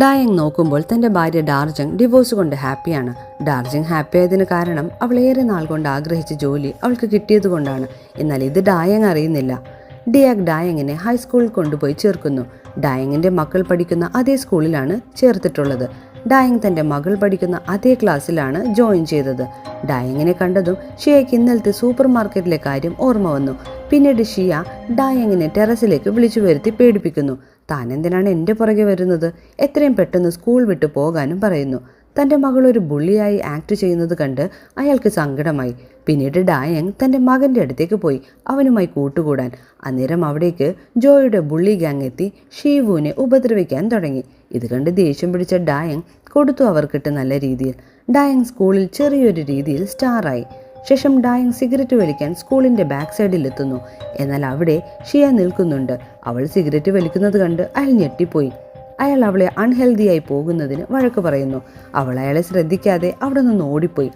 ഡായങ് നോക്കുമ്പോൾ തന്റെ ഭാര്യ ഡാർജിങ് ഡിവോഴ്സ് കൊണ്ട് ഹാപ്പിയാണ്. ഡാർജിങ് ഹാപ്പി ആയതിന് കാരണം അവൾ ഏറെ നാൾ കൊണ്ട് ആഗ്രഹിച്ച ജോലി അവൾക്ക് കിട്ടിയതുകൊണ്ടാണ് എന്നാൽ ഇത് ഡായങ് അറിയുന്നില്ല. ഡിയാഗ് ഡായങ്ങിനെ ഹൈസ്കൂളിൽ കൊണ്ടുപോയി ചേർക്കുന്നു. ഡായങ്ങിന്റെ മക്കൾ പഠിക്കുന്ന അതേ സ്കൂളിലാണ് ചേർത്തിട്ടുള്ളത്. ഡായങ് തന്റെ മകൾ പഠിക്കുന്ന അതേ ക്ലാസ്സിലാണ് ജോയിൻ ചെയ്തത്. ഡായങ്ങിനെ കണ്ടതും ഷിയയ്ക്ക് ഇന്നലത്തെ സൂപ്പർ മാർക്കറ്റിലെ കാര്യം ഓർമ്മ വന്നു. പിന്നീട് ഷിയ ഡായങ്ങിനെ ടെറസിലേക്ക് വിളിച്ചു വരുത്തി പേടിപ്പിക്കുന്നു. താൻ എന്തിനാണ് എന്റെ പുറകെ വരുന്നത്? എത്രയും പെട്ടെന്ന് സ്കൂൾ വിട്ടു പോകാനും പറയുന്നു. തന്റെ മകൾ ഒരു ബുള്ളിയായി ആക്ട് ചെയ്യുന്നത് കണ്ട് അയാൾക്ക് സങ്കടമായി. പിന്നീട് ഡായങ് തന്റെ മകന്റെ അടുത്തേക്ക് പോയി അവനുമായി കൂട്ടുകൂടാൻ. അന്നേരം അവിടേക്ക് ജോയുടെ ബുള്ളി ഗാങ് എത്തി ഷീവുവിനെ ഉപദ്രവിക്കാൻ തുടങ്ങി. ഇത് കണ്ട് ദേഷ്യം പിടിച്ച ഡായങ് കൊടുത്തു അവർക്കിട്ട് നല്ല രീതിയിൽ. ഡായങ് സ്കൂളിൽ ചെറിയൊരു രീതിയിൽ സ്റ്റാറായി ശേഷം ഡായങ് സിഗരറ്റ് വലിക്കാൻ സ്കൂളിന്റെ ബാക്ക് സൈഡിൽ എത്തുന്നു. എന്നാൽ അവിടെ ഷിയ നിൽക്കുന്നുണ്ട്. അവൾ സിഗരറ്റ് വലിക്കുന്നത് കണ്ട് അയാൾ ഞെട്ടിപ്പോയി. അയാൾ അവളെ അൺഹെൽതിയായി പോകുന്നതിന് വഴക്ക് പറയുന്നു. അവൾ അയാളെ ശ്രദ്ധിക്കാതെ അവിടെ നിന്ന് ഓടിപ്പോയി.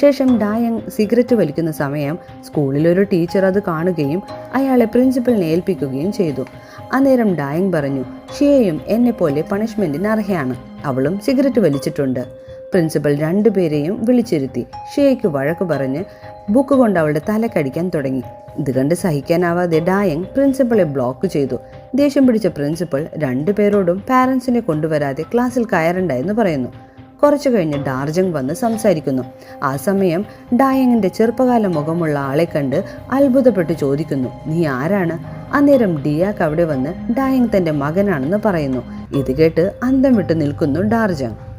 ശേഷം ഡായങ് സിഗരറ്റ് വലിക്കുന്ന സമയം സ്കൂളിലൊരു ടീച്ചർ അത് കാണുകയും അയാളെ പ്രിൻസിപ്പലിനെ ഏൽപ്പിക്കുകയും ചെയ്തു. അന്നേരം ഡായങ് പറഞ്ഞു ഷിയയും എന്നെപ്പോലെ പണിഷ്മെന്റിന് അർഹയാണ്. അവളും സിഗരറ്റ് വലിച്ചിട്ടുണ്ട്. പ്രിൻസിപ്പൽ രണ്ടുപേരെയും വിളിച്ചിരുത്തി ഷേക്ക് വഴക്ക് പറഞ്ഞ് ബുക്ക് കൊണ്ട് അവളുടെ തലക്കടിക്കാൻ തുടങ്ങി. ഇത് കണ്ട് സഹിക്കാനാവാതെ ഡായങ് പ്രിൻസിപ്പളെ ബ്ലോക്ക് ചെയ്തു. ദേഷ്യം പിടിച്ച പ്രിൻസിപ്പൽ രണ്ടുപേരോടും പാരൻസിനെ കൊണ്ടുവരാതെ ക്ലാസ്സിൽ കയറണ്ട എന്ന് പറയുന്നു. കുറച്ചു കഴിഞ്ഞ് ഡാർജങ് വന്ന് സംസാരിക്കുന്നു. ആ സമയം ഡായങ്ങിന്റെ ചെറുപ്പകാല മുഖമുള്ള ആളെ കണ്ട് അത്ഭുതപ്പെട്ട് ചോദിക്കുന്നു നീ ആരാണ്? അന്നേരം ഡിയാക്ക് അവിടെ വന്ന് ഡായങ് തന്റെ മകനാണെന്ന് പറയുന്നു. ഇത് കേട്ട് അന്തം വിട്ട് നിൽക്കുന്നു ഡാർജങ്.